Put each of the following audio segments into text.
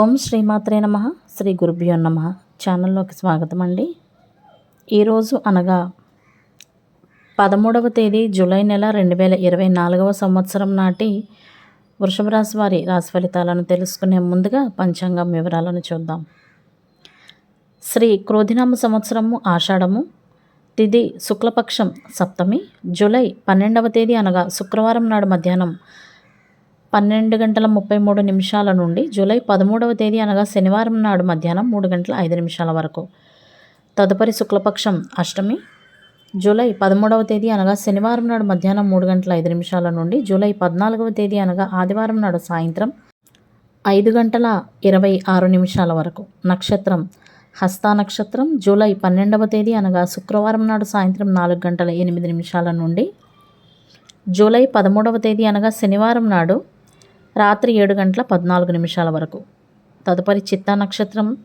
ఓం శ్రీమాత్రే నమ. శ్రీ గురుభ్యో నమ. ఛానల్లోకి స్వాగతం అండి. ఈరోజు అనగా పదమూడవ తేదీ జూలై నెల రెండు వేల ఇరవై నాలుగవ సంవత్సరం నాటి వృషభ రాశి వారి రాశి ఫలితాలను తెలుసుకునే ముందుగా పంచాంగం వివరాలను చూద్దాం. శ్రీ క్రోధినామ సంవత్సరము ఆషాఢము. తిది శుక్లపక్షం సప్తమి. జూలై పన్నెండవ తేదీ అనగా శుక్రవారం నాడు మధ్యాహ్నం పన్నెండు గంటల ముప్పై మూడు నిమిషాల నుండి జూలై పదమూడవ తేదీ అనగా శనివారం నాడు మధ్యాహ్నం మూడు గంటల ఐదు నిమిషాల వరకు. తదుపరి శుక్లపక్షం అష్టమి. జూలై పదమూడవ తేదీ అనగా శనివారం నాడు మధ్యాహ్నం మూడు గంటల ఐదు నిమిషాల నుండి జూలై పద్నాలుగవ తేదీ అనగా ఆదివారం నాడు సాయంత్రం ఐదు గంటల ఇరవై ఆరు నిమిషాల వరకు. నక్షత్రం. హస్తా నక్షత్రం. జూలై పన్నెండవ తేదీ అనగా శుక్రవారం నాడు సాయంత్రం నాలుగు గంటల ఎనిమిది నిమిషాల నుండి జూలై పదమూడవ తేదీ అనగా శనివారం నాడు రాత్రి ఏడు గంటల పద్నాలుగు నిమిషాల వరకు. తదుపరి చిత్తా నక్షత్రం.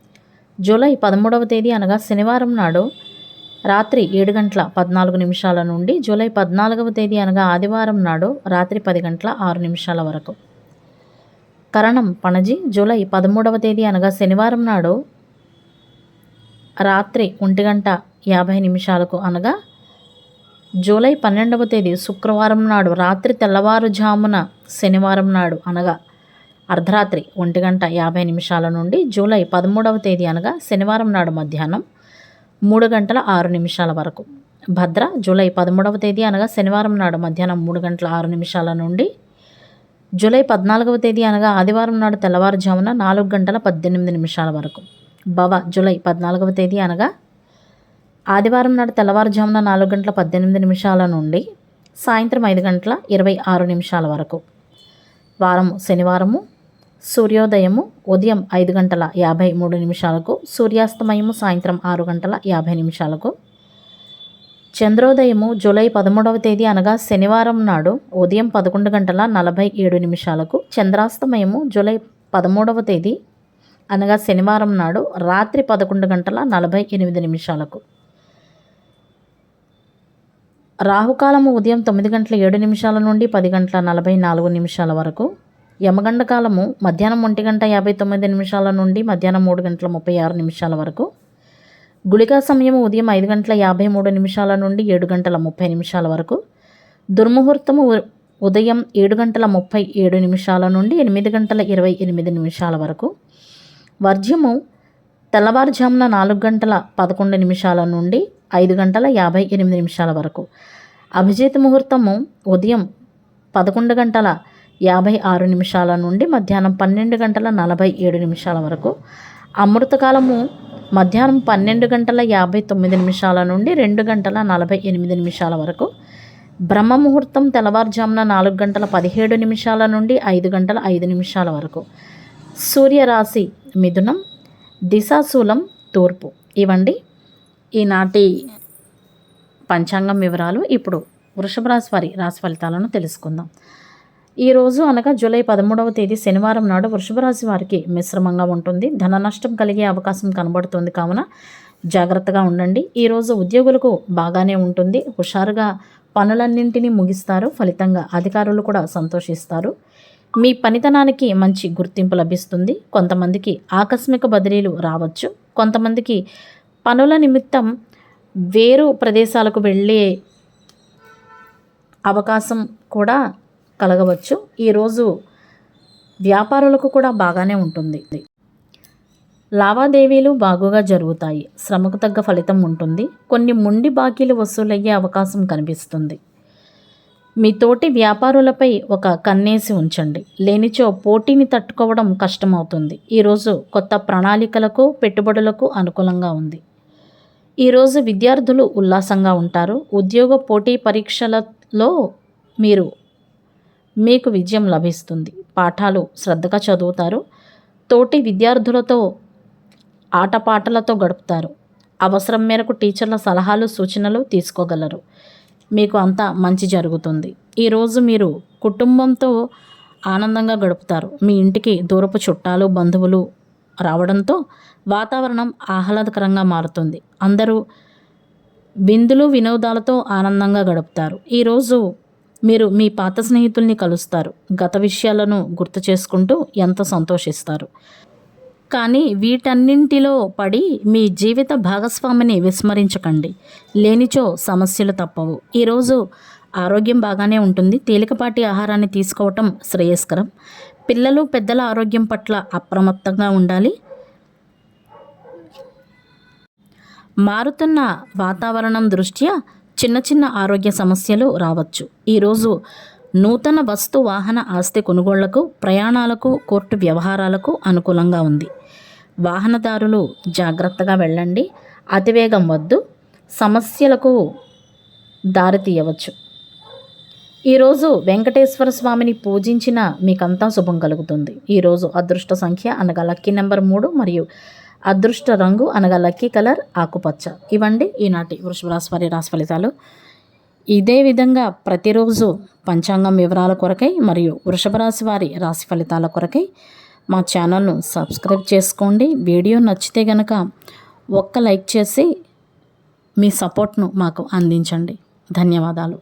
జూలై పదమూడవ తేదీ అనగా శనివారం నాడు రాత్రి ఏడు గంటల పద్నాలుగు నిమిషాల నుండి జూలై పద్నాలుగవ తేదీ అనగా ఆదివారం నాడు రాత్రి పది గంటల ఆరు నిమిషాల వరకు. కరణం పణజి. జూలై పదమూడవ తేదీ అనగా శనివారం నాడు రాత్రి ఒంటి గంట యాభై నిమిషాలకు అనగా జూలై పన్నెండవ తేదీ శుక్రవారం నాడు రాత్రి తెల్లవారుజామున శనివారం నాడు అనగా అర్ధరాత్రి ఒంటి గంట యాభై నిమిషాల నుండి జూలై పదమూడవ తేదీ అనగా శనివారం నాడు మధ్యాహ్నం మూడు గంటల ఆరు నిమిషాల వరకు. భద్ర జూలై పదమూడవ తేదీ అనగా శనివారం నాడు మధ్యాహ్నం మూడు గంటల ఆరు నిమిషాల నుండి జూలై పద్నాలుగవ తేదీ అనగా ఆదివారం నాడు తెల్లవారుజామున నాలుగు గంటల పద్దెనిమిది నిమిషాల వరకు. భవ జూలై పద్నాలుగవ తేదీ అనగా ఆదివారం నాడు తెల్లవారుజామున నాలుగు గంటల పద్దెనిమిది నిమిషాల నుండి సాయంత్రం ఐదు గంటల ఇరవై ఆరు నిమిషాల వరకు. వారము శనివారము సూర్యోదయము ఉదయం ఐదు గంటల యాభై మూడు నిమిషాలకు సూర్యాస్తమయము సాయంత్రం ఆరు గంటల యాభై నిమిషాలకు. చంద్రోదయము జూలై పదమూడవ తేదీ అనగా శనివారం నాడు ఉదయం పదకొండు గంటల నలభై ఏడు నిమిషాలకు చంద్రాస్తమయము జూలై పదమూడవ తేదీ అనగా శనివారం నాడు రాత్రి పదకొండు గంటల నలభై ఎనిమిది నిమిషాలకు. రాహుకాలము ఉదయం తొమ్మిది గంటల ఏడు నిమిషాల నుండి పది గంటల నలభై నాలుగు నిమిషాల వరకు యమగండ కాలము మధ్యాహ్నం ఒంటి గంట యాభై తొమ్మిది నిమిషాల నుండి మధ్యాహ్నం మూడు గంటల ముప్పై ఆరు నిమిషాల వరకు గుళికా సమయం ఉదయం ఐదు గంటల యాభై మూడు నిమిషాల నుండి ఏడు గంటల ముప్పై నిమిషాల వరకు దుర్ముహూర్తము ఉదయం ఏడు గంటల ముప్పై ఏడు నిమిషాల నుండి ఎనిమిది గంటల ఇరవై ఎనిమిది నిమిషాల వరకు వర్జ్యము తెల్లవారుజామున నాలుగు గంటల పదకొండు నిమిషాల నుండి ఐదు గంటల యాభై ఎనిమిది నిమిషాల వరకు. అభిజిత్ ముహూర్తము ఉదయం పదకొండు గంటల యాభై ఆరు నిమిషాల నుండి మధ్యాహ్నం పన్నెండు గంటల నలభై ఏడు నిమిషాల వరకు. అమృతకాలము మధ్యాహ్నం పన్నెండు గంటల యాభై తొమ్మిది నిమిషాల నుండి రెండు గంటల నలభై ఎనిమిది నిమిషాల వరకు. బ్రహ్మ ముహూర్తం తెల్లవారుజామున నాలుగు గంటల పదిహేడు నిమిషాల నుండి ఐదు గంటల ఐదు నిమిషాల వరకు. సూర్యరాశి మిథునం దిశాశూలం తూర్పు. ఇవండి ఈనాటి పంచాంగం వివరాలు ఇప్పుడు వృషభ రాశి వారి రాశి ఫలితాలను తెలుసుకుందాం. ఈరోజు అనగా జూలై పదమూడవ తేదీ శనివారం నాడు వృషభ రాశి వారికి మిశ్రమంగా ఉంటుంది. ధన నష్టం కలిగే అవకాశం కనబడుతుంది కావున జాగ్రత్తగా ఉండండి. ఈరోజు ఉద్యోగులకు బాగానే ఉంటుంది. హుషారుగా పనులన్నింటినీ ముగిస్తారు. ఫలితంగా అధికారులు కూడా సంతోషిస్తారు. మీ పనితనానికి మంచి గుర్తింపు లభిస్తుంది. కొంతమందికి ఆకస్మిక బదిలీలు రావచ్చు. కొంతమందికి పనుల నిమిత్తం వేరు ప్రదేశాలకు వెళ్ళే అవకాశం కూడా కలగవచ్చు. ఈరోజు వ్యాపారులకు కూడా బాగానే ఉంటుంది. లావాదేవీలు బాగుగా జరుగుతాయి. శ్రమకు తగ్గ ఫలితం ఉంటుంది. కొన్ని ముండి బాకీలు వసూలయ్యే అవకాశం కనిపిస్తుంది. మీ తోటి వ్యాపారులపై ఒక కన్నేసి ఉంచండి. లేనిచో పోటీని తట్టుకోవడం కష్టమవుతుంది. ఈరోజు కొత్త ప్రణాళికలకు పెట్టుబడులకు అనుకూలంగా ఉంది. ఈరోజు విద్యార్థులు ఉల్లాసంగా ఉంటారు. ఉద్యోగ పోటీ పరీక్షలలో మీరు మీకు విజయం లభిస్తుంది. పాఠాలు శ్రద్ధగా చదువుతారు. తోటి విద్యార్థులతో ఆటపాటలతో గడుపుతారు. అవసరం మేరకు టీచర్ల సలహాలు సూచనలు తీసుకోగలరు. మీకు అంతా మంచి జరుగుతుంది. ఈరోజు మీరు కుటుంబంతో ఆనందంగా గడుపుతారు. మీ ఇంటికి దూరపు చుట్టాలు బంధువులు రావడంతో వాతావరణం ఆహ్లాదకరంగా మారుతుంది. అందరూ విందులు వినోదాలతో ఆనందంగా గడుపుతారు. ఈరోజు మీరు మీ పాత స్నేహితుల్ని కలుస్తారు. గత విషయాలను గుర్తు చేసుకుంటూ ఎంత సంతోషిస్తారు. కానీ వీటన్నింటిలో పడి మీ జీవిత భాగస్వామిని విస్మరించకండి. లేనిచో సమస్యలు తప్పవు. ఈరోజు ఆరోగ్యం బాగానే ఉంటుంది. తేలికపాటి ఆహారాన్ని తీసుకోవటం శ్రేయస్కరం. పిల్లలు పెద్దల ఆరోగ్యం పట్ల అప్రమత్తంగా ఉండాలి. మారుతున్న వాతావరణం దృష్ట్యా చిన్న చిన్న ఆరోగ్య సమస్యలు రావచ్చు. ఈరోజు నూతన వస్తు వాహన ఆస్తి కొనుగోళ్ళకు ప్రయాణాలకు కోర్టు వ్యవహారాలకు అనుకూలంగా ఉంది. వాహనదారులు జాగ్రత్తగా వెళ్ళండి. అతివేగం వద్దు. సమస్యలకు దారి తీయవచ్చు. ఈరోజు వెంకటేశ్వర స్వామిని పూజించిన మీకంతా శుభం కలుగుతుంది. ఈరోజు అదృష్ట సంఖ్య అనగా లక్కీ నెంబర్ మూడు మరియు అదృష్ట రంగు అనగా లక్కీ కలర్ ఆకుపచ్చ. ఇవండి ఈనాటి వృషభరాశి వారి రాశి ఫలితాలు ఇదే విధంగా ప్రతిరోజు పంచాంగం వివరాల కొరకై మరియు వృషభరాశి వారి రాశి ఫలితాల కొరకై మా ఛానల్ను సబ్స్క్రైబ్ చేసుకోండి. వీడియో నచ్చితే గనక ఒక్క లైక్ చేసి మీ సపోర్ట్ను మాకు అందించండి. ధన్యవాదాలు.